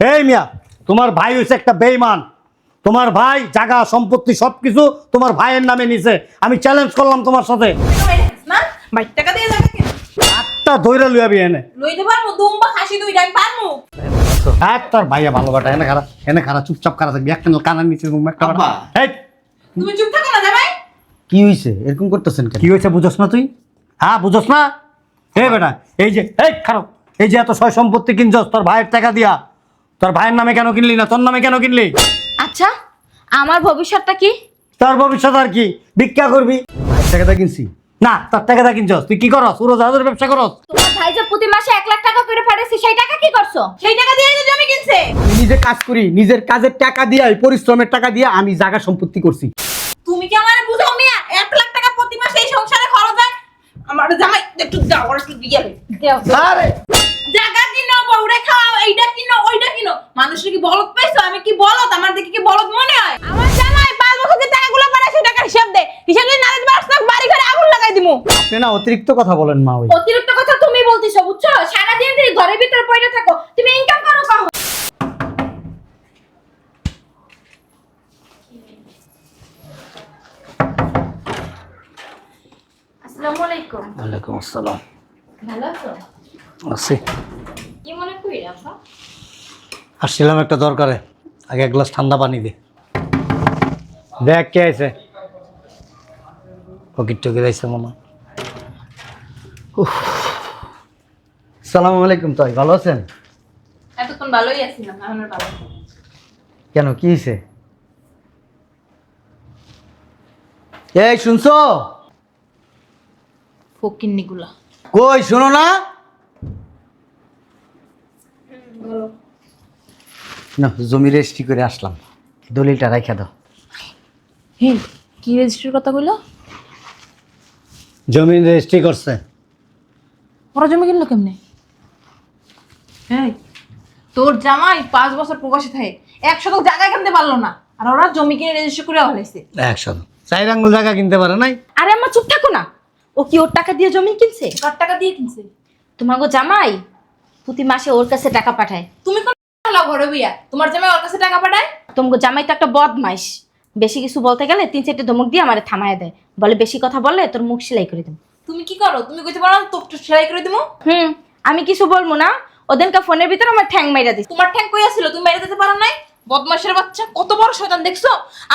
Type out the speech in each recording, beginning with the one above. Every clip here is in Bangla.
এই মিয়া তোমার ভাই হয়েছে একটা বেইমান তোমার ভাই জায়গা সম্পত্তি সবকিছু তোমার ভাইয়ের নামে নিছে। আমি চ্যালেঞ্জ করলাম তোমার সাথে। টাকা দিয়ে লুয়াবি এনে। লইতে পারব দুম্বা হাসি দুইটা আমি পারব। এক তোর ভাইয়া ভালো বাটা এনে খারাপ চুপচাপ খারাপ থাকবি। একটা কানার নিচে তুমি একটা বাটা। এই, তুমি চুপ থাকো না জামাই। কি হয়েছে এরকম করতেছেন কেন? কি হয়েছে বুঝোস না তুই? হ্যাঁ বুঝোস না? হে বেটা এই যে এই খারাপ। এই যে এত সয় সম্পত্তি কিনছস তোর ভাইয়ের টাকা দিয়া। তোর ভাইয়ের নামে কেন কিনলি না? তোর নামে কেন কিনলি? আচ্ছা আমার ভবিষ্যৎটা কি? তোর ভবিষ্যৎ আর কি? ভিক্ষা করবি? টাকাটা কিনছি। না তোর টাকা দা কিনছস। তুই কি করস? পুরো জাহাজের ব্যবসা করস? তোমার ভাই যে প্রতি মাসে এক লাখ টাকা করে পাঠাইছে সেই টাকা কি করছ? সেই টাকা দিয়ে যে জমি কিনছে। আমি নিজে কাজ করি নিজের কাজের টাকা দিয়ে এই পরিশ্রমের টাকা দিয়ে আমি জায়গা সম্পত্তি করছি। তুমি কি আমার বুঝাও মিয়া? এক লাখ টাকা প্রতি মাসে এই সংসারে খরচ হয়? আমার জামাই একটু দাও আর একটু দিয়ে দে। দেও আরে! জায়গা কিনো খাও এইটা কিনো ওইটা কিনো। মানুষের কি বলদ পাইছো? আমি কি বলদ? আমার দেখে কি বলদ মনে হয়? আমার জামাই পাঁচ বছর যে টাকাগুলো সেই টাকার হিসাব দে হিসাব দিয়ে না দিতে না বাড়ি ঘরে আগুন লাগাই দিমু। আপনি না অতিরিক্ত কথা বলেন মা ওই। অতিরিক্ত কথা তুমি বলতিছো বুঝছ? সারাদিন তুমি ঘরের ভিতরে পড়ে থাকো। তুমি ইনকাম করো কখন? আসসালামু আলাইকুম। ওয়ালাইকুম আসসালাম। ভালো আছো? আছি। আসছিলাম একটা দরকারে। আগে এক গ্লাস ঠান্ডা পানি দে। দেখ কে আছে পকেট টকেট আইসে মনে। সালাম আলাইকুম তাই ভালো আছেন? এতক্ষণ ভালোই আছিলাম এখন ভালো কেন কি হয়েছে এই শুনছো? ফকিন্নিগুলা। কই শোনো না? না জমি রেজিস্ট্রি করে আসলাম। দলিলটা রাখা দাও। হে কি রেজিস্ট্রির কথা কইলো? জমি রেজিস্ট্রি করছে। ওরা জমি কিনলো কেমনে? হ্যাঁ তোর জামাই পাঁচ বছর প্রবাসী থাকে। এক শতক জায়গায় কিনতে পারল না। আর ওরা জমি কিনে রেজিস্ট্রি করে হলাইছে একশো চার আঙ্গুল জায়গা কিনতে পারে নাই? আরে আমার চুপ থাকো না। ও কি ওর টাকা দিয়ে জমি কিনছে? কার টাকা দিয়ে কিনছে? তোমাকে জামাই। প্রতি মাসে ওর কাছে টাকা পাঠায়। তুমি কোন লাও ঘরে বিয়া? তোমার জামাই ওর কাছে টাকা পাঠায়? তোমার জামাই তো একটা বদমাইশ। বেশি কিছু বলতে গেলে তিন চারটে ধমক দিয়ে আমারে থামায় দেয়। বলে বেশি কথা বললে তোর মুখ সেলাই করে দেবো। তুমি কি করো? তুমি কইতে পারো তো তোর সেলাই করে দেবো হুম আমি কিছু বলব না। ওদেরকে ফোনের ভিতর আমার ঠ্যাং মাইরা দিস তোমার ঠ্যাং কই আছিল? তুমি মাইরা দিতে পারো নাই? বদমাশের বাচ্চা কত বড় শয়তান দেখছ?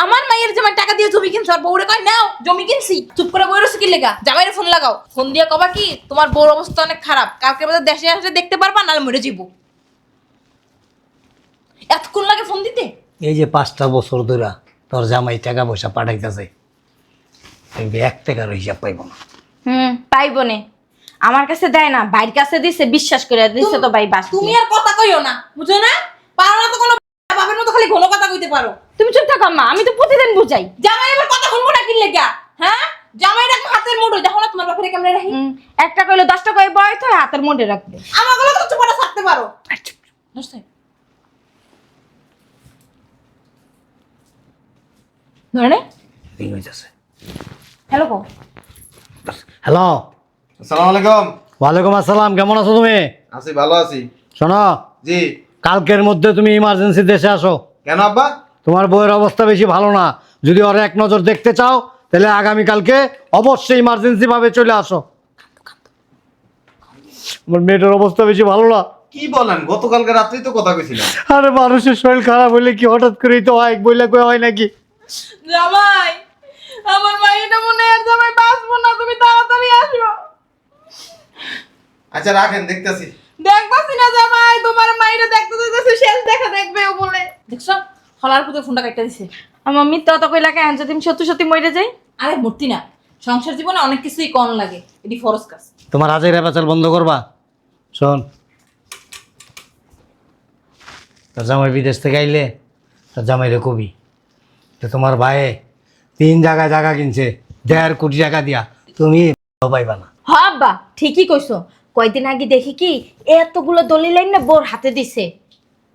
আমার মায়ের জামাই টাকা দিয়ে জমি কিনছো আর বউরে কয় নাও জমি কিনছি। চুপ করে বউরে কি লেগা? জামাইরে ফোন লাগাও। ফোন দিয়ে কবা কি তোমার বউর অবস্থা অনেক খারাপ। কালকে বাজার দেশে আসলে দেখতে পারবা নাহলে মরে যাব এতক্ষণ লাগে ফোন দিতে? এই যে পাঁচটা বছর ধরে তোর জামাই টাকা পয়সা পাঠাইতেছে দেখবি এক টাকার হিসাব পাইব না। হুম পাইবো নে। আমার কাছে দেয় না ভাইয়ের কাছে দিছে বিশ্বাস করে দিছে তো ভাই বাস তুমি আর কথা কইও না বুঝো না? পারো না তো কোনো বাপের মতো খালি ঘন কথা কইতে পারো। তুমি চুপ থাকো মা আমি তো প্রতিদিন বুঝাই। জামাই আবার কথা শুনব না কি লেগা হ্যাঁ? জামাই হাতের মুঠো দেখো না তোমার বাপের কেমনে রাখি? একটা কইলে দশটা কই বয় তো হাতের মধ্যে রাখবে। আমার গলা তো থাকতে পারো। ধরে হ্যালো কো হ্যালো। আসসালামু আলাইকুম। ওয়ালাইকুম আসসালাম কেমন আছো তুমি? আছি ভালো আছি। শোনো। জি। কালকের মধ্যে তুমি ইমার্জেন্সি দেশে আসো। কেন আব্বা? তোমার বইয়ের অবস্থা বেশি ভালো না। যদি ওর এক নজর দেখতে চাও তাহলে আগামীকালকে অবশ্যই ইমার্জেন্সি ভাবে চলে আসো। আমার মেয়েটার অবস্থা বেশি ভালো না। কি বলেন? গতকালকে রাত্রেই তো কথা কইছিলাম। আরে মানুষের শরীর খারাপ হইলে কি হঠাৎ করেই তো হয়? বইলে কই হয় নাকি? জামাই আমার মাইটা মনে আর জামাই বাঁচবো না। তুমি তাড়াতাড়ি আসো। আচ্ছা রাখেন দেখতেছি। দেখবাছি না জামাই তোমার মাইটা দেখতে শেষ দেখা দেখবে ও বলে। দেখছ? হলার পুতে ফোনটা কাটতে দিছে। আমার মিথ্যা অত কইলা কেন? যদি আমি সত্যি সত্যি মরে যাই? আরে মূর্তি না সংসার জীবনে অনেক কিছুই কম লাগে। এটি ফরজ কাজ। তোমার আজের বন্ধ করবা? শোন। তোর জামাই বিদেশ থেকে আইলে তোর জামাইরে কবি। যে তোমার ভাইয়ে তিন জায়গায় জায়গা কিনছে দেড় কোটি টাকা দিয়া। তুমি পাইবা না। হ আব্বা ঠিকই কইছো। কয়দিন আগে দেখি কি এতগুলো দলিল না বোর হাতে দিছে।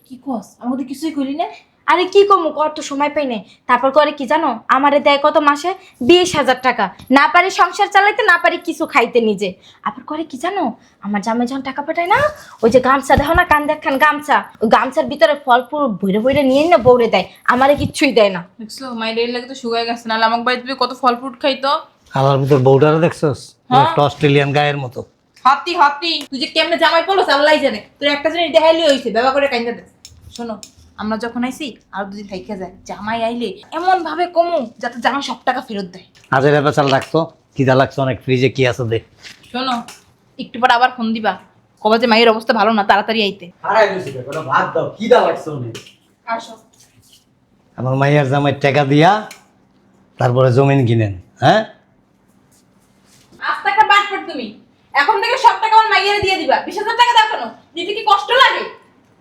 কি কস? আমাদের কিছুই করি না? আরে কি কমু কত সময় পাই নাই। তারপর করে কি জানো? আমারে দেয় কত মাসে? বিশ হাজার টাকা। না পারি সংসার চালাইতে না পারি কিছু খাইতে নিজে। আবার করে কি জানো? আমার জামাই যখন টাকা পাঠায় না ওই যে গামছা দেখো না কান দেখান গামছা? ওই গামছার ভিতরে ফল ফুল বইরে বইরে নিয়ে না বৌরে দেয়। আমারে কিচ্ছুই দেয় না। দেখছ মায়ের এই লাগে তো শুকায় গেছে নাহলে আমার বাড়িতে কত ফল ফ্রুট খাইতো? আমার ভিতর বউটারও দেখছস? হ্যাঁ। একটা অস্ট্রেলিয়ান গায়ের মতো। হাতি হাতি তুই যে কেমনে জামাই পড়ল আল্লাহ জানে। তোর একটা জিনিস দেখাইলে হয়েছে ব্যবহার করে কাইন্দা দে। শোনো আমরা যখন আইছি আর দুদিন থাইকে যায় জামাই আইলে এমন ভাবে কমু যাতে জামাই সব টাকা ফেরত দেয়। আজের পেঁচাল রাখতো খিদা লাগছে অনেক ফ্রিজে কি আছে দেখ শোনো একটু পর আবার ফোন দিবা। কবে যে মায়ের অবস্থা ভালো না তাড়াতাড়ি আইতে। ভাত দাও কি দা লাগছে অনেক। আসো। আমার মাইয়ার জামাই টাকা দিয়া তারপরে জমিন কিনেন হ্যাঁ আজ টাকা বাদ পড় তুমি এখন থেকে সব টাকা আমার মাইয়ারে দিয়ে দিবা। বিশ হাজার টাকা দাও কেন? দিতে কি কষ্ট লাগে?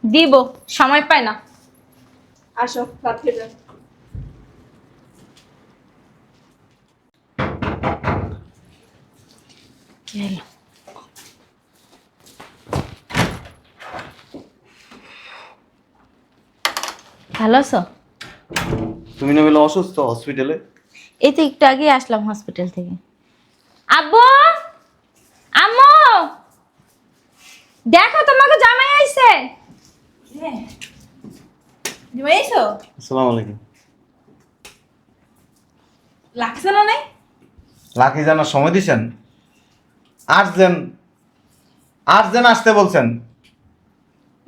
দিব সময় পায় না। আসো ভাত খেতে কি হলো? ভালো আছো? তুমি না বলে অসুস্থ হসপিটালে এই তো একটু আগে আসলাম হসপিটাল থেকে। আব্বু আম্মু দেখো তোমাকে জামাই আইছে। জামাই এসো আসসালামু আলাইকুম। লাগছে না নাই? লাকি জানার সময় দিছেন? আসছেন আসছেন আসতে বলছেন।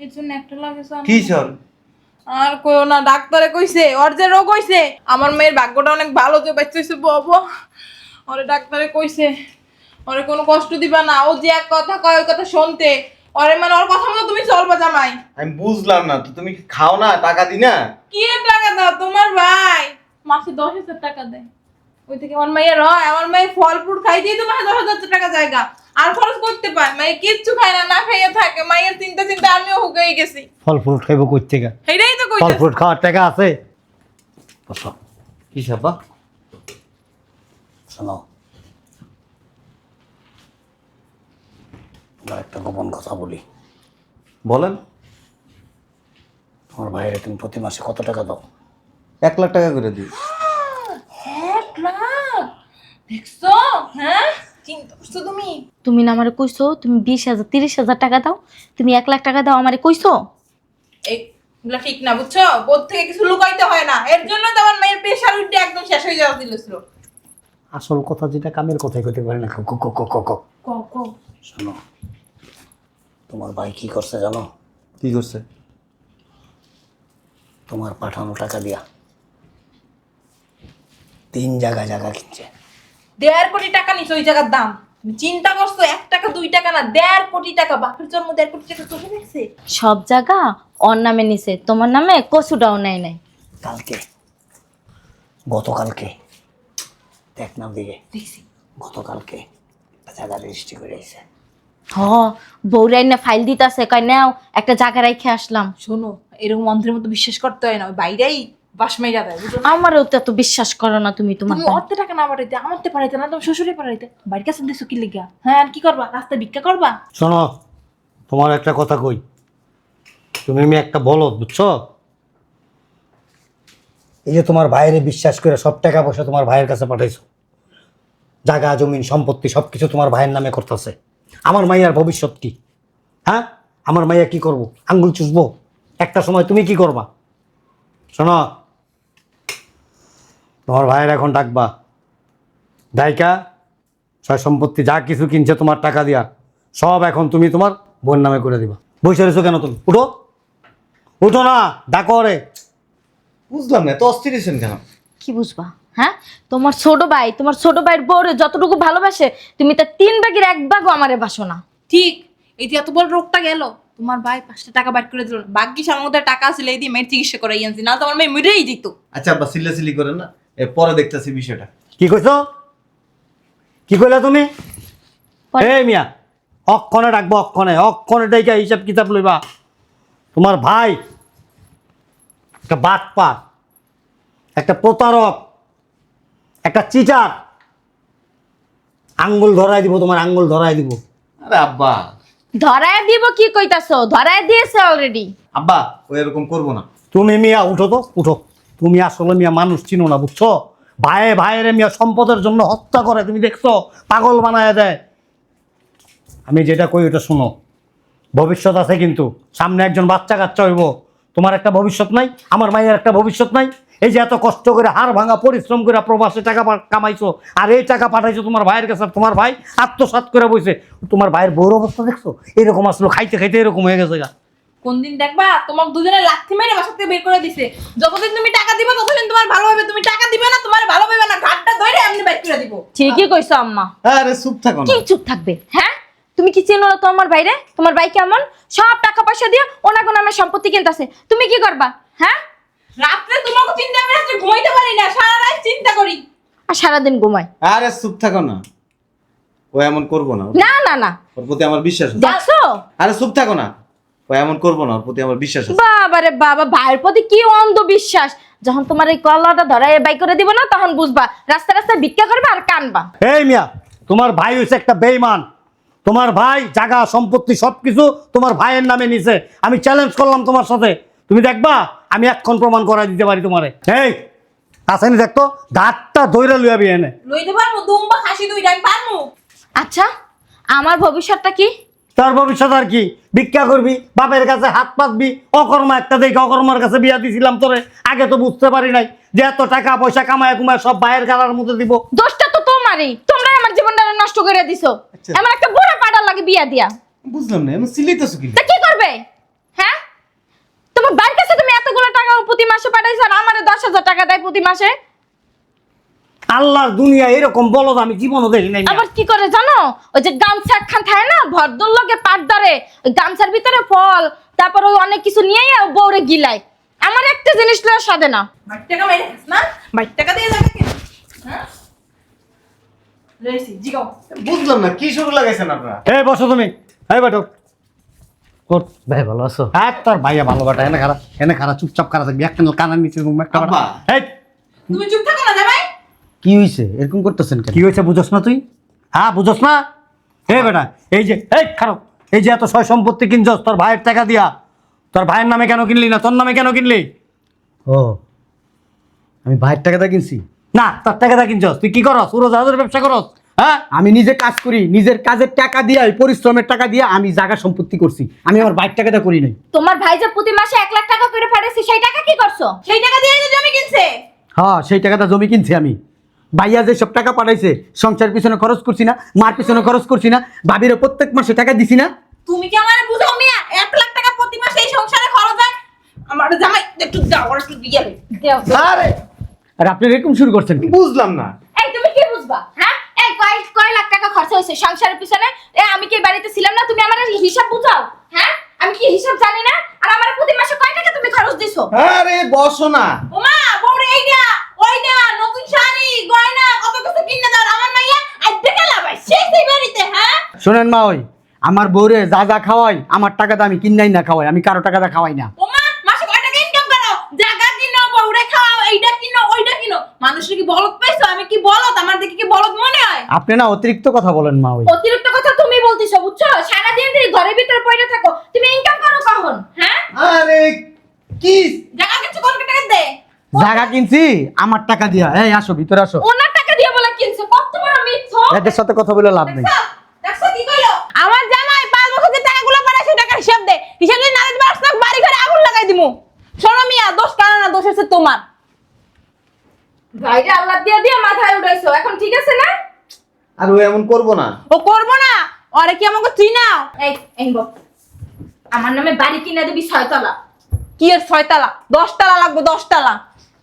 এর জন্য একটা লাগেছে কি স্যার? আর কইও না ডাক্তারে কইছে ওর যে রোগ হইছে আমার মেয়ের ভাগ্যটা অনেক ভালো যে বাচ্চাইছে বাবা। ওরে ডাক্তারে কইছে ওরে কোনো কষ্ট দিবা না। ও যে এক কথা কয় ওই কথা শুনতে। ওরে মানে ওর কথা মতো তুমি চলবা জামাই। আমি বুঝলাম না তো তুমি খাও না টাকা দি না? কি টাকা দাও? তোমার ভাই। মাসে দশ হাজার টাকা দেয়। ওই থেকে আমার মেয়ের হয় আমার মেয়ে ফল ফ্রুট খাই দিয়ে তো মাসে দশ হাজার টাকা জায়গা। আর খরচ করতে পারে মেয়ে কিচ্ছু খায় না না খাইয়ে থাকে। মায়ের চিন্তা চিন্তা আমিও হুকে গেছি। ফল ফ্রুট খাইবো কই থেকে? এটাই তো ফল কইতে ফ্রুট খাওয়ার টাকা আছে। বসো। কি সাপা শোনো একটা গোপন কথা বলি। বলেন। তোমার বাইরে তুমি প্রতি মাসে কত টাকা দাও? এক লাখ টাকা করে দিই। এক লাখ? দেখছ? হ্যাঁ? চিন্তা করছ তুমি? তুমি না আমারে কইছো তুমি বিশ হাজার তিরিশ হাজার টাকা দাও। তুমি এক লাখ টাকা দাও আমারে কইছো? এইগুলা ঠিক না বুঝছ? বোধ থেকে কিছু লুকাইতে হয় না। এর জন্য তো আমার মেয়ের প্রেশার উঠে একদম শেষ হয়ে যাওয়া দিল আসল কথা যেটা কামের কথাই কইতে পারে না। ক ক ক ক ক। ক ক শোনো তোমার ভাই কি করছে জানো? কি করছে? তোমার পাঠানো টাকা দিয়া তিন জায়গা জায়গা কিনছে। দেড় কোটি টাকা নিচ্ছে ওই জায়গার দাম। তুমি চিন্তা করছ এক টাকা দুই টাকা না দেড় কোটি টাকা বাপের জন্ম দেড় কোটি টাকা চোখে দেখছে? সব জায়গা ওর নামে নিছে তোমার নামে কচুটাও নেয় নাই। কালকে গতকালকে দেখ না দিকে দেখছি। গতকালকে একটা জায়গা রেজিস্ট্রি করে এসে হ বৌরাই না ফাইল দিতাছে কয় নাও একটা জায়গা রেখে আসলাম। শোনো এরকম অন্ধের মতো বিশ্বাস করতে হয় না ওই বাইরেই বাস মেয়েরা দেয় বুঝো আমারও তো এত বিশ্বাস করো না তুমি তোমার তুমি অর্ধে টাকা না পাঠাইতে আমার তো পাঠাইতে না তোমার শ্বশুরে পাঠাইতে বাড়ির কাছে দিছো কি লিগা? হ্যাঁ আর কি করবা? রাস্তায় ভিক্ষা করবা? শোনো তোমার একটা কথা কই। তুমি আমি একটা বলো বুঝছ? এই যে তোমার ভাইয়ের বিশ্বাস করে সব টাকা পয়সা তোমার ভাইয়ের কাছে পাঠাইছো। জায়গা জমিন সম্পত্তি সব কিছু তোমার ভাইয়ের নামে করতেছে। আমার মাইয়ার ভবিষ্যৎ কি? হ্যাঁ? আমার মাইয়া কি করব? আঙ্গুল চুষবো? একটা সময় তুমি কি করবা? শোনো তোমার ভাইয়ের এখন ডাকবা। দায়িকা সয় সম্পত্তি যা কিছু কিনছে তোমার টাকা দিয়া সব এখন তুমি তোমার বোন নামে করে দিবা। বসে রয়েছো কেন তুমি? উঠো। উঠো না ডাকো রে বুঝলাম না তো অস্থির কেন? কি বুঝবা? হ্যাঁ? তোমার ছোট ভাই তোমার ছোট ভাইয়ের বউরে যতটুকু ভালোবাসে তুমি তার তিন ভাগের এক ভাগও আমারে বাসো না। ঠিক এই যে এত বড় রোগটা গেল তোমার ভাই পাঁচটা টাকা বাইর করে দিল বাকি মধ্যে টাকা আছে এই দিয়ে মেয়ের চিকিৎসা করাই আনছি না তো আমার মেয়ে মরেই যেত। আচ্ছা আব্বা সিল্লাসিলি করেন না এর পরে দেখতেছি বিষয়টা। কি কইছো? কি কইলা তুমি? এই মিয়া অক্ষণে ডাকবো অক্ষণে অক্ষণে ডাইকা হিসাব কিতাব লইবা। তোমার ভাই একটা বাটপার একটা প্রতারক একটা চিটার। আঙ্গুল ধরাই দিব তোমার আঙ্গুল ধরাই দিব। আরে আব্বা। ধরায় দিব কি কইতাছো? ধরায় দিয়েছে অলরেডি আব্বা ও এরকম করব না। তুমি মিয়া উঠো তো উঠো। তুমি আসলে মিয়া মানুষ চিনো না বুঝছ? ভাইয়ে ভাইয়ের মিয়া সম্পদের জন্য হত্যা করে তুমি দেখছ? পাগল বানায় দেয়। আমি যেটা কই ওটা শোনো। ভবিষ্যৎ আছে কিন্তু। সামনে একজন বাচ্চা কাচ্চা হইব। তোমার একটা ভবিষ্যৎ নাই আমার মায়ের একটা ভবিষ্যৎ নাই। এই যে এত কষ্ট করে হাড় ভাঙা পরিশ্রম করে প্রবাসে টাকা কামাইছো আর এই টাকা পাঠাইছো তোমার ভাইয়ের কাছে তোমার ভাই আত্মসাৎ করে বসে তোমার ভাইয়ের বউর অবস্থা দেখছ? এরকম আসলো খাইতে খাইতে এরকম হয়ে গেছে গা। কোন দিন দেখবা তোমার দুজনে লাথি মেরে বাসা থেকে বের করে দিছে। যতদিন তুমি টাকা দিবে ততদিন তোমার ভালো হবে। তুমি টাকা দিবে না তোমার ভালো হবে না। ঘাটটা ধরে এমনি বের করে দিব। ঠিকই কইছো আম্মা। আরে চুপ থাকো কি চুপ থাকবে? হ্যাঁ? তুমি কি চেনো না তোমার ভাই কেমন? সব টাকা পয়সা দিয়ে ওনাকে নামে সম্পত্তি কিনতেছে। তুমি কি করবা? হ্যাঁ? রাত্রে তোমাকে চিন্তা আমি রাত্রে ঘুমাইতে পারি না সারা রাত চিন্তা করি। আর সারাদিন ঘুমায় আরে চুপ থাকো না। ও এমন করব না না না না। ওর প্রতি আমার বিশ্বাস আছে। দেখছ আরে চুপ থাকো না। ও এমন করব না ওর প্রতি আমার বিশ্বাস আছে। বাবারে বাবা ভাইয়ের প্রতি কি অন্ধবিশ্বাস। যখন তোমার এই কলাটা ধরাই বাই করে দিব না তখন বুঝবা রাস্তা রাস্তায় ভিক্ষা করবে আর কানবা। এই মিয়া তোমার ভাই হয়েছে একটা বেইমান তোমার ভাই জায়গা সম্পত্তি সবকিছু তোমার ভাইয়ের নামে নিছে। আমি চ্যালেঞ্জ করলাম তোমার সাথে। তুমি দেখবা? আমি এখন প্রমাণ করাই দিতে পারি তোমারে। এই আসেনি দেখতো দাঁতটা দৈরা লুয়াবি এনে। লইতে পারব দুম্বা খাসি দুইটা আমি পারব। আচ্ছা আমার ভবিষ্যৎটা কি? তার ভবিষ্যৎ আর কি? ভিক্ষা করবি বাপের কাছে হাত পাতবি অকর্মা একটা দেখে অকর্মার কাছে বিয়া দিছিলাম তোরে। আগে তো বুঝতে পারি নাই যে এত টাকা পয়সা কামায় কুমায় সব বাইরের গালার মধ্যে দিব। দোষটা তো তোমারই। তোমরাই আমার জীবনটা নষ্ট করে দিছো। আচ্ছা। আমার একটা বুড়া পাড়া লাগে বিয়া দিয়া। বুঝলাম না এমন সিলিতেছো কি তোমার বাড়ির কাছে তুমি এতগুলো টাকা প্রতি মাসে পাঠাইছো আর আমারে দশ হাজার টাকা দেয় প্রতি মাসে? আল্লাহর দুনিয়া এরকম বলো আমি জীবনও দেখি নাই আবার কি করে জানো? ওই যে গামছা একখান থাকে না ভদ্র লোকে পাট ধরে গামছার ভিতরে ফল তারপর ওই অনেক কিছু নিয়ে ও বউরে গিলায়। আমার একটা জিনিস লওয়া সাদে না। বাইর টাকা মেরে না? বাইর টাকা দিয়ে যাবে কি হ্যাঁ? বুঝলাম না কি শুরু লাগাইছেন আপনারা? এই বসো তুমি। এই বাটো কোট ভাই ভালো আছো? হ্যাঁ তোর ভাইয়া ভালো বাটা এনে খারাপ এনে খারাপ চুপচাপ খারাপ থাকবি। একটা কানার নিচে রুম একটা আব্বা। এই তুমি চুপ থাকো না জামাই। কি হয়েছে এরকম করতেছেন কেন? কি হয়েছে বুঝোস না তুই? হ্যাঁ বুঝোস না? হে বেটা এই যে এই খারাপ এই যে এত সয় সম্পত্তি কিনছস তোর ভাইয়ের টাকা দিয়া। তোর ভাইয়ের নামে কেন কিনলি না? তোর নামে কেন কিনলি? ও আমি ভাইয়ের টাকাটা কিনছি? না তোর টাকাটা কিনছস। তুই কি করস? উড়োজাহাজের ব্যবসা করস? হ্যাঁ? আমি নিজে কাজ করি নিজের কাজের টাকা দিয়ে পরিশ্রমের টাকা দিয়ে আমি জায়গা সম্পত্তি করছি। আমি আমার বাইক টাকাটা করি নাই। তোমার ভাই যে প্রতি মাসে এক লাখ টাকা করে পাঠাইছে সেই টাকা কি করছ? সেই টাকা দিয়ে জমি কিনছে। হ্যাঁ সেই টাকাটা জমি কিনছি আমি। ভাইয়া যে সব টাকা পাঠাইছে সংসার পিছনে খরচ করছি না মার পিছনে খরচ করছি না ভাবিরে প্রত্যেক মাসে টাকা দিছি না। তুমি কি আমার বুঝাও মিয়া? এক লাখ টাকা প্রতি মাসে এই সংসারে খরচ হয়? আমার জামাই একটু দাও আর একটু দিয়ে দেও আরে আর আপনি এরকম শুরু করছেন বুঝলাম না এই তুমি কি বুঝবা হ্যাঁ এই কয় কয় লাখ টাকা খরচ হয়েছে সংসারের পিছনে। এ আমি কি বাড়িতে ছিলাম না? তুমি আমার হিসাব বুঝাও হ্যাঁ? আমি কি হিসাব জানি না? আর আমার প্রতি মাসে কয় টাকা তুমি খরচ দিছো? আরে বসো না। ওমা বউরে এইটা ওইটা নতুন শাড়ি গয়না কত কিছু কিনে দাও। আমার মাইয়া আইতে গেলা ভাই সেই সেই বাড়িতে হ্যাঁ? শোনেন মা ওই আমার বউরে যা যা খাওয়াই আমার টাকাটা আমি কিনাই না খাওয়াই আমি কারও টাকা টাকাটা খাওয়াই না ওমা মাসে কয় টাকা ইনকাম করো জায়গা কিনো বউরে খাও এইটা কিনো ওইটা কিনো মানুষের কি বলদ পাইছো? আমি কি বলদ? আমার দেখে কি বলদ মনে হয়? আপনি না অতিরিক্ত কথা বলেন মা ওই। অতিরিক্ত কথা তুমি বলতিছো বুঝছ? সারাদিন তুমি ঘরের ভিতরে পড়ে থাকো। তুমি ইনকাম করো কখন? হ্যাঁ? আরে কি? জায়গা কিছু কোন টাকা দে? জায়গা কিনছি আমার টাকা দিয়া। এই আসো ভিতরে আসো। ওনার টাকা দিয়ে বলে কিনছো কত বড় মিথ্যা? এদের সাথে কথা বলে লাভ নেই। দেখছ? কি কইলো? আমার জামাই পাঁচ বছর যে টাকাগুলো সেই টাকার হিসাব দে। হিসাব যদি না দিতে পারছ বাড়ি ঘরে আগুন লাগাই দিমু। শোনো মিয়া দোষ কারণ না দোষ হচ্ছে তোমার। ভাইরা আল্লাহ দিয়ে দিয়ে মাথায় উঠাইছো। এখন ঠিক আছে না? আর ও এমন করব না। ও করব না? ওরে কি আমাকে চিনাও এই এই বল। আমার নামে বাড়ি কিনে দিবি ছয়তলা। কি এর ছয়তলা? দশতলা লাগবে দশতলা।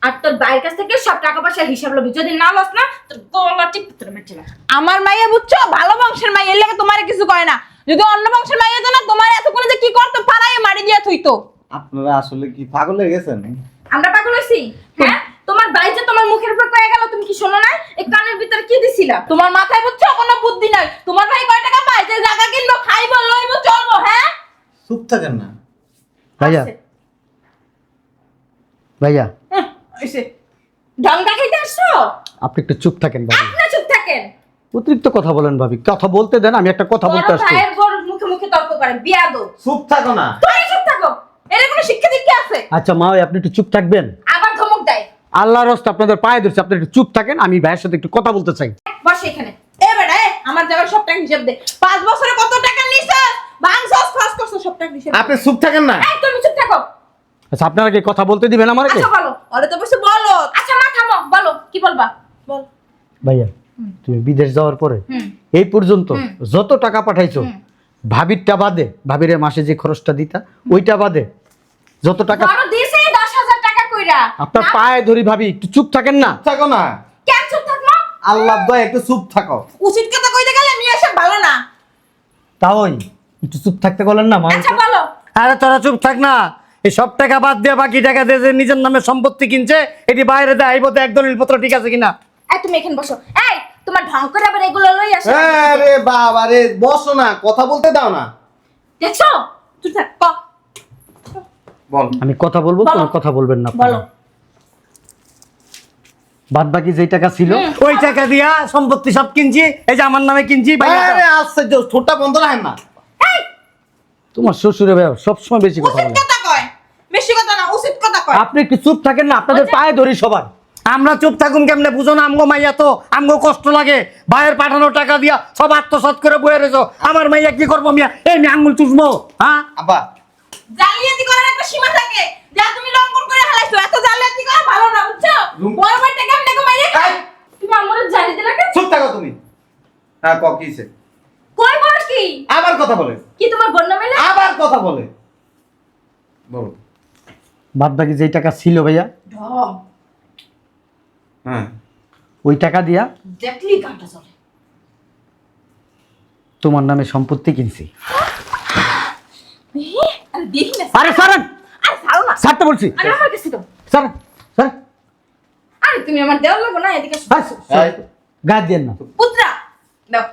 আর তোর বাইরের কাছ থেকে সব টাকা পয়সার হিসাব লবি। যদি না লস না তোর গলা টিপ তোর মেটে না আমার মাইয়া বুঝছ? ভালো বংশের মাইয়া এর লাগে তোমার কিছু করে না। যদি অন্য বংশের মাইয়া তো না তোমার এতক্ষণ যে কি করতো? পাড়ায় মারি দিয়া থইতো। আপনারা আসলে কি পাগল হয়ে গেছেন? আমরা পাগল হইছি? হ্যাঁ? তোমার ভাই যে তোমার মুখের উপর কয়ে গেল তুমি কি শোনো না এই কানের ভিতরে কি দিছিলা? তোমার মাথায় বুঝছ? কোনো বুদ্ধি নাই। তোমার ভাই কয় টাকা পায়? যে জায়গা কিনবো খাইবো লইবো চলবো হ্যাঁ? চুপ থাকেন না। ভাইয়া। ভাইয়া। হুঁ, এসে ঢং দেখাইতে আসছো? আপনি একটু চুপ থাকেন ভাবি। আপনি চুপ থাকেন। অতিরিক্ত কথা বলেন ভাবি। কথা বলতে দেন আমি একটা কথা বলতে আসছি। ভাইয়ের গরুর মুখে মুখে তর্ক করে বিয়া দো চুপ থাকো না। তুমি চুপ থাকো। এর কোনো শিক্ষা দীক্ষা আছে? আচ্ছা মা ওই আপনি একটু চুপ থাকবেন। আবার ধমক দেয়। আল্লাহর রস্তে আপনাদের পায়ে ধরছে আপনি একটু চুপ থাকেন আমি ভাইয়ের সাথে একটু কথা বলতে চাই। বস এখানে। এ বেটা এ, আমার যাবার সব টাকা হিসাব দে। পাঁচ বছরে কত টাকা নিছিস? ভাঙছস খরচ করছস সব টাকা হিসাব দে। আপনি চুপ থাকেন না। এই তুমি চুপ থাকো। আচ্ছা আপনারা কি কথা বলতে দিবেন আমাকে? আচ্ছা বলো। ওরে তো বসে বলো। আচ্ছা মা থামো। বলো কি বলবা? বল। ভাইয়া তুমি বিদেশ যাওয়ার পরে হুম। এই পর্যন্ত যত টাকা পাঠাইছো ভাবিরটা বাদে ভাবিরে মাসে যে খরচটা দিতা ওইটা বাদে যত টাকা বড় দিছে টাকা কইরা। আপনার পায়ে ধরি ভাবি একটু চুপ থাকেন না। থাকো না। কেন চুপ থাকব? আল্লাহ দয় একটু চুপ থাকো। উচিত কথা কইতে গেলে মেয়ে এসব ভালো না। তাওই একটু চুপ থাকতে বলেন না আচ্ছা মানুষ বলো। আরে তোরা চুপ থাক না। এই সব টাকা বাদ দিয়ে বাকি টাকা দিয়ে যে নিজের নামে সম্পত্তি কিনছে এটি বাইরে দেয় এই বোধ এক দলিল পত্র ঠিক আছে কিনা? এই তুমি এখানে বসো। এই তোমার ঢং করে আবার এগুলো লই আসো। আরে বাবা রে বসো না কথা বলতে দাও না। দেখছ? চুপ থাক বল। আমি কথা বলব? বলো। কোনো কথা বলবেন না বলো। বাদ বাকি যে টাকা ছিল ওই টাকা দিয়া সম্পত্তি সব কিনছি এই যে আমার নামে কিনছি আশ্চর্য ঠোঁটটা বন্ধ রাখেন না। তোমার শ্বশুরে ভাই সবসময় বেশি কথা বলে। বেশি কথা না উচিত কথা কয়। আপনি একটু চুপ থাকেন না আপনাদের পায়ে ধরি সবার। আমরা চুপ থাকুন কেমনে? বুঝো না আমগো মাইয়া তো আমগো কষ্ট লাগে। ভাইয়ের পাঠানো টাকা দিয়া সব আত্মসাৎ করে বয়ে রেছো। আমার মাইয়া কি করব মিয়া? এই আমি আঙ্গুল চুষবো হ্যাঁ? জালিয়াতি করার একটা সীমা থাকে। যা তুমি লঙ্ঘন করে হালাইছো এত জালিয়াতি করা ভালো না বুঝছ? বড় ভাই টাকা আমি মাইরে খাই। তুমি আমার জানি দিলা কেন? চুপ থাকো তুমি। হ্যাঁ ক কিছে কই বল কি? আবার কথা বলে। কি তোমার বোন নামে আবার কথা বলে। বলো। বাদ বাকি যে টাকা ছিল ভাইয়া হ্যাঁ। ওই টাকা দিয়া দেখলি কাটা চলে। তোমার নামে সম্পত্তি কিনছি। আরে দেখি না আরে সারেন! আরে ছাড়ো না। ছাড়তে বলছি। আরে আমার কাছে তো। সারেন সারেন। আরে তুমি আমার দেওয়ার লাগো না এদিকে না। পুত্রা দাও।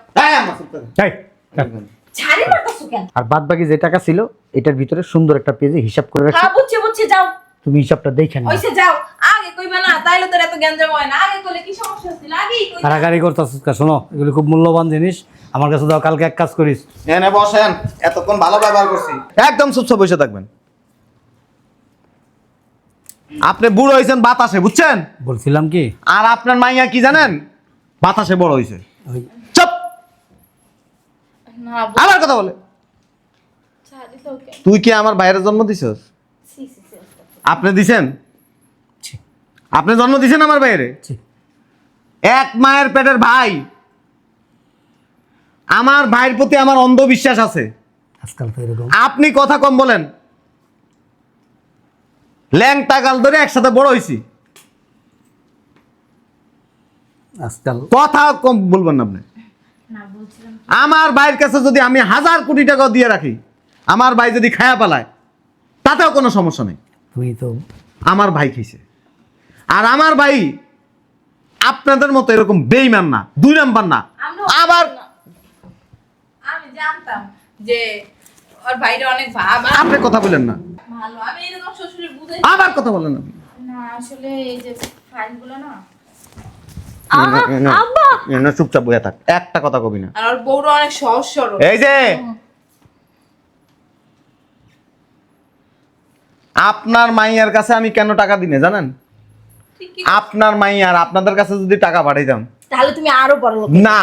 থাকো ছাড়ি মারতাছো কেন? আর বাদ বাকি যে টাকা ছিল এটার ভিতরে সুন্দর একটা পেজে হিসাব করে রাখছি। হ্যাঁ বুঝছি বুঝছি যাও। তুমি হিসাবটা দেখে না ওইসে যাও। আগে কইবা না তাইলে তোর এত জ্ঞান জমা হয় না। আগে কইলে কি সমস্যা হচ্ছিল আগেই কই কারাগারি করতেছিস কা শোনো এগুলো খুব মূল্যবান জিনিস। আমার কাছে দাও কালকে এক কাজ করিস। এনে বসেন এতক্ষণ ভালো ব্যবহার করছি। একদম চুপচাপ বসে থাকবেন। আপনি বুড়ো হয়েছেন বাতাসে বুঝছেন? বলছিলাম কি? আর আপনার মাইয়া কি জানেন? বাতাসে বড় হয়েছে। চুপ! না আবার কথা বলে। তুই কি আমার বাইরে জন্ম দিছস? আপনি দিছেন? আপনি জন্ম দিছেন আমার বাইরে। এক মায়ের পেটের ভাই আমার ভাইয়ের প্রতি আমার অন্ধবিশ্বাস আছে। আজকাল তো এরকম। আপনি কথা কম বলেন। ল্যাংটা গাল ধরে একসাথে বড় হয়েছি আজকাল কথা কম বলবেন না আপনি। আমার ভাইয়ের কাছে যদি আমি হাজার কোটি টাকা দিয়ে রাখি আমার ভাই যদি খায়া পালায় তাতেও কোনো সমস্যা নেই। তুমি তো আমার ভাই খেয়েছে আর আমার ভাই আপনাদের মতো এরকম বেইমান না দুই নাম্বার না। আবার জানতাম যে ওর ভাইরা অনেক ভাব আপনি কথা বলেন না। ভালো আমি এরকম শ্বশুরের বুঝে আবার কথা বলেন না না আসলে এই যে ফাইলগুলো না। আব্বা! চুপচাপ বইয়া থাক। একটা কথা কবি না। আর ওর বউরা অনেক সহজ সরল। এই যে! আপনার মাইয়ার কাছে আমি কেন টাকা দিনে জানেন? আপনার মাইয়ার আপনাদের কাছে যদি টাকা পাঠাইতাম। তাহলে তুমি আরও বড় না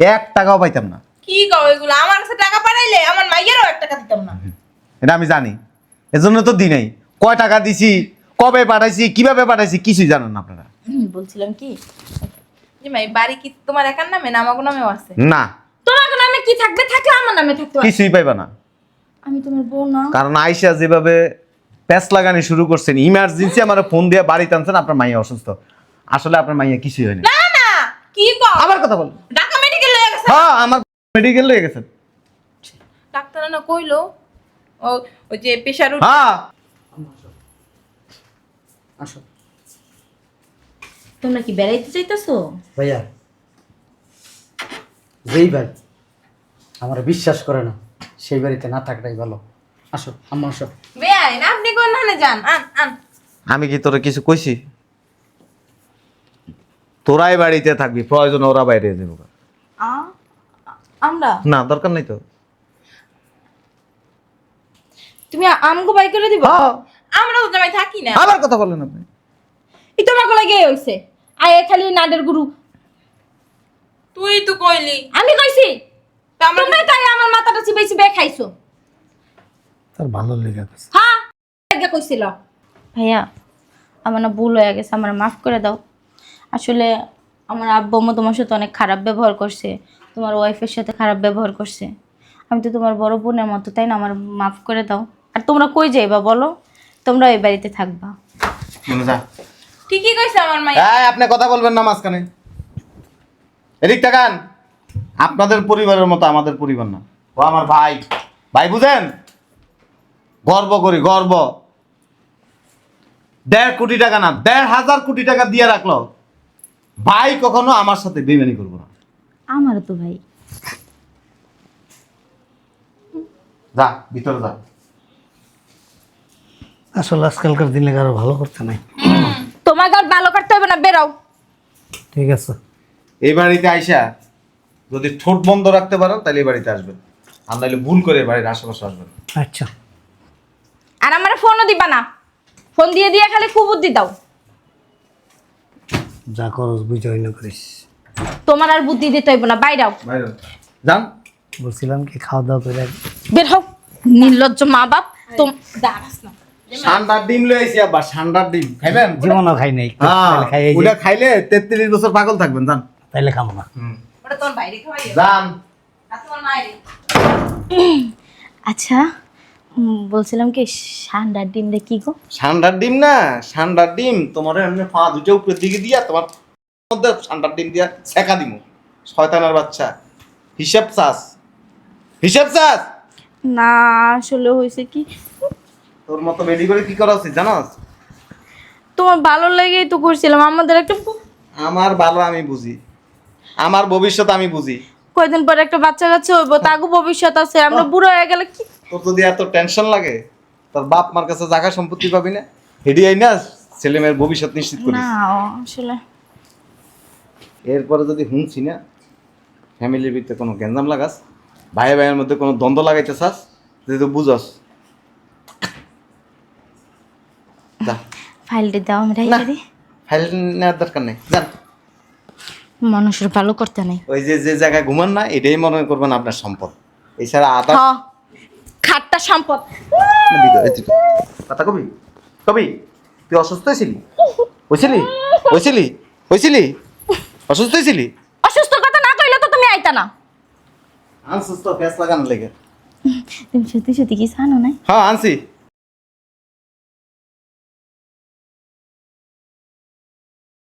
এক টাকাও পাইতাম না। কি এগুলো? আমার কাছে টাকা পাঠাইলে আমার মাইয়েরও এক টাকা দিতাম না। এটা আমি জানি। এজন্য তো দিই নাই। কয় টাকা দিছি কবে পাঠাইছি কীভাবে পাঠাইছি কিছুই জানেন না আপনারা। বলছিলাম কি? যে মাই বাড়ি কি তোমার একার নামে না আমার নামেও আছে? না। তোমার নামে কি থাকবে? থাকলে আমার নামে থাকতে। কিছুই পাইবা না। আমি তোমার বউ না। কারণ আয়সা যেভাবে প্যাঁচ লাগানি শুরু করছেন ইমার্জেন্সি আমার ফোন দিয়ে বাড়িতে আনছেন আপনার মাইয়া অসুস্থ। আসলে আপনার মাইয়া কিছুই হয়নি না না কি কও? আবার কথা বল। ঢাকা মেডিকেল লয়ে গেছে। হ্যাঁ আমার মেডিকেল হয়ে গেছেন? ডাক্তার না কইলো ও ওই যে প্রেশার হ্যাঁ। আসো। তোমরা কি বেড়াইতে চাইতেছো ভাইয়া যেই ভাই আমার বিশ্বাস করে না সেই বাড়িতে না থাকাটাই ভালো। আসো আম্মা আসো। বেআই না আপনি কোন নানে যান? আন আন। আমি কি তোরা কিছু কইছি? তোরাই বাড়িতে থাকবি প্রয়োজন ওরা বাইরে যাব আ? আমরা? না দরকার নাই তো। তুমি আমগো বাই করে দিবা? হ্যাঁ। আমরা তো জামাই থাকি না। আবার কথা বলেন আপনি। এই তোমাকে লাগে হইছে? আয় খালি নাডের গুরু। তুই তো কইলি। আমি কইছি? তাই আমার মাথাটা চিবাই চিবাই খাইছো? তার ভালো লেগে গেছে। হ্যাঁ আগে কইছিল। ভাইয়া আমার না ভুল হয়ে গেছে আমার মাফ করে দাও। আসলে আমার আব্বু আম্মু তোমার সাথে অনেক খারাপ ব্যবহার করছে। তোমার ওয়াইফের সাথে খারাপ ব্যবহার করছে। আমি তো তোমার বড় বোনের মতো তাই না? আমার মাফ করে দাও। আর তোমরা কই যাইবা বলো? তোমরা এই বাড়িতে থাকবা। ঠিকই কইছে আমার মাই এই আপনি কথা বলবেন না মাঝখানে। এদিক তাকান। আপনাদের পরিবারের মতো আমাদের পরিবার না। ও আমার ভাই। ভাই বুঝেন? গর্ব করি গর্ব। দেড় কোটি টাকা না দেড় হাজার কোটি টাকা দিয়ে রাখল। ভাই কখনো আমার সাথে বেমানি করব না আমারও তো ভাই। যা ভিতরে যা। আসলে আজকালকার দিনে কারও ভালো করতে নাই। তোমাকে আর ভালো করতে হবে না বেরাও ঠিক আছে। এই বাড়িতে আইসা যদি ঠোঁট বন্ধ রাখতে পারো তাহলে এই বাড়িতে আসবেন আর নাহলে ভুল করে এই বাড়ির আশেপাশে আসবেন। আচ্ছা। আর আমার ফোনও দিবা না। ফোন দিয়ে দিয়ে খালি কুবুদ্ধি দাও। যা করস বুঝে না করিস। তোমার আর বুদ্ধি দিতে হইব না বাইরাও বাইরে যান। বলছিলাম কি খাওয়া দাওয়া করে বের হও। নির্লজ্জ মা বাপ তোম দাঁড়াস না ঠান্ডার ডিম লয়ে আইছি আবার ঠান্ডার ডিম। খাইবেন? জীবনও খাই নাই। হ্যাঁ তাহলে খাই এই ওটা খাইলে তেত্রিশ বছর পাগল থাকবেন যান। তাইলে খাব না। ওটা তোর বাইরে খাওয়াই মায়ের। আচ্ছা বলছিলাম কি সান্ডার ডিম দিয়ে কি গো? ঠান্ডার ডিম না ঠান্ডার ডিম তোমার এমনি পা দুটো উপরের দিকে দিয়া তোমার মধ্যে ঠান্ডার ডিম দিয়া ছেঁকা দিমু। শয়তানের বাচ্চা। হিসাব চাস। হিসাব চাস? না আসলে হয়েছে কি? তোর মতো রেডি করে কি করা উচিত জানাস? তোমার ভালো লেগেই তো করছিলাম আমাদের একটা আমার ভালো আমি বুঝি। আমার ভবিষ্যৎ আমি বুঝি। কয়দিন পরে একটা বাচ্চা কাচ্চা হইব তাগো ভবিষ্যৎ আছে আমরা বুড়ো হয়ে গেলে কি? তোর যদি এত টেনশন লাগে তোর বাপ মার কাছে জায়গা সম্পত্তি পাবি না? হেডি আই না ছেলে মেয়ের ভবিষ্যৎ নিশ্চিত করিস। না আসলে এরপরে যদি শুনছি না ফ্যামিলির ভিতরে কোনো গ্যাঞ্জাম লাগাস ভাই ভাইয়ের মধ্যে কোনো দ্বন্দ্ব লাগাইতে চাস যদি বুঝস। ফাইলটি দাও ফাইল নেওয়ার দরকার নেই। যান। মানুষের ভালো করতে নেই। ওই যে যে জায়গায় ঘুমান না এটাই মনে করবেন আপনার সম্পদ। এছাড়া আদা খাট্টা সম্পদ। কথা কবি? কবি তুই অসুস্থ হয়েছিলি? হয়েছিলি? হয়েছিলি? হয়েছিলি? অসুস্থ ছিলি অসুস্থ কথা না কইলে তো তুমি আইতা না। অসুস্থ ফেস লাগানো লেগে। তুমি সত্যি সত্যি কি জানো না হ্যাঁ আনছি।